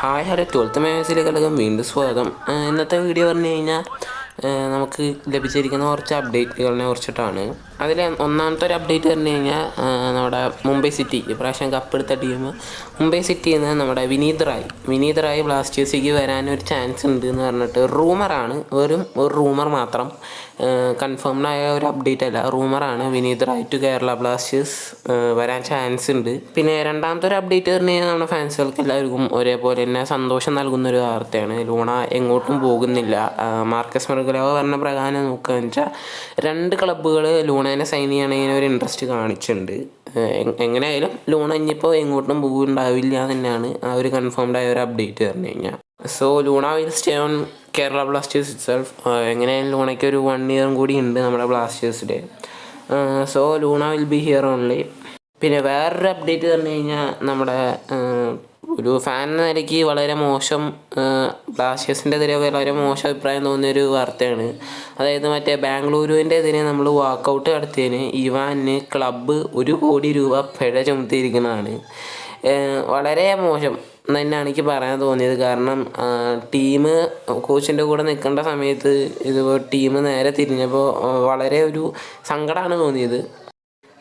Hi hello twelfth മാത്സിലേക്കെല്ലാം വീണ്ടും സ്വാഗതം. ഇന്നത്തെ വീഡിയോ പറഞ്ഞു കഴിഞ്ഞാൽ നമുക്ക് ലഭിച്ചിരിക്കുന്ന കുറച്ച് അപ്ഡേറ്റുകളെ കുറിച്ചിട്ടാണ്. അതിൽ ഒന്നാമത്തെ ഒരു അപ്ഡേറ്റ് പറഞ്ഞു കഴിഞ്ഞാൽ നമ്മുടെ മുംബൈ സിറ്റി. ഇപ്രാവശ്യം കപ്പെടുത്ത ടീം മുംബൈ സിറ്റിയിൽ നിന്ന് നമ്മുടെ വിനീത് റായ്. വിനീത് റായ് ബ്ലാസ്റ്റേഴ്സിലേക്ക് വരാനൊരു ചാൻസ് ഉണ്ട് എന്ന് പറഞ്ഞിട്ട് റൂമറാണ് വെറും ഒരു റൂമർ മാത്രം കൺഫേംഡ് ആയ ഒരു അപ്ഡേറ്റ് അല്ല. റൂമറാണ് വിനീത് റായ് ടു കേരള ബ്ലാസ്റ്റേഴ്സ് വരാൻ ചാൻസ് ഉണ്ട്. പിന്നെ രണ്ടാമത്തെ ഒരു അപ്ഡേറ്റ് പറഞ്ഞു കഴിഞ്ഞാൽ നമ്മുടെ ഫാൻസുകൾക്ക് എല്ലാവർക്കും ഒരേപോലെ തന്നെ സന്തോഷം നൽകുന്ന ഒരു വാർത്തയാണ്. ലൂണ എങ്ങോട്ടും പോകുന്നില്ല. മാർക്കസ് മെർഗലാവ് പറഞ്ഞ പ്രകാരം നോക്കുകയെന്ന് വെച്ചാൽ രണ്ട് ക്ലബ്ബുകൾ ലൂണേനെ സൈൻ ചെയ്യണതിന് ഒരു ഇൻട്രസ്റ്റ് കാണിച്ചിട്ടുണ്ട്. എങ്ങനെയായാലും ലൂണ ഇനിയിപ്പോൾ എങ്ങോട്ടും പോകുന്നുണ്ടാവില്ല തന്നെയാണ് ആ ഒരു കൺഫേംഡ് ആയ ഒരു അപ്ഡേറ്റ് പറഞ്ഞു കഴിഞ്ഞാൽ so Luna will stay on Kerala Blasters itself എങ്ങനെയായാലും ലൂണയ്ക്ക് ഒരു വൺ ഇയറും കൂടി ഉണ്ട് നമ്മുടെ ബ്ലാസ്റ്റേഴ്സിന്റെ so Luna will be here only പിന്നെ വേറൊരു അപ്ഡേറ്റ് പറഞ്ഞു കഴിഞ്ഞാൽ നമ്മുടെ ഒരു ഫാൻ എന്ന നിലയ്ക്ക് വളരെ മോശം ബ്ലാസ്റ്റേഴ്സിന്റെ എതിരെ വളരെ മോശം അഭിപ്രായം തോന്നിയൊരു വാർത്തയാണ്. അതായത് മറ്റേ ബാംഗ്ലൂരുവിന്റെ എതിരെ നമ്മൾ വാക്കൗട്ട് നടത്തിയതിന് ഇവാന് ക്ലബ്ബ് ഒരു കോടി രൂപ പിഴ ചുമത്തിയിരിക്കുന്നതാണ്. വളരെ മോശം തന്നെയാണ് എനിക്ക് പറയാൻ തോന്നിയത്. കാരണം ടീം കോച്ചിന്റെ കൂടെ നിൽക്കേണ്ട സമയത്ത് ഇത് ടീം നേരെ തിരിഞ്ഞപ്പോൾ വളരെ ഒരു സങ്കടമാണ് തോന്നിയത്.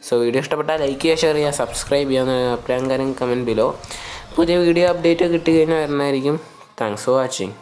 സോ വീഡിയോ ഇഷ്ടപ്പെട്ടാൽ ലൈക്ക് ചെയ്യുക ഷെയർ ചെയ്യുക സബ്സ്ക്രൈബ് ചെയ്യുക അഭിപ്രായം കാര്യം കമന്റ് ബിലോ പുതിയ വീഡിയോ അപ്ഡേറ്റ് കിട്ടി കഴിഞ്ഞാൽ വരുന്നതായിരിക്കും താങ്ക്സ് ഫോർ വാച്ചിങ്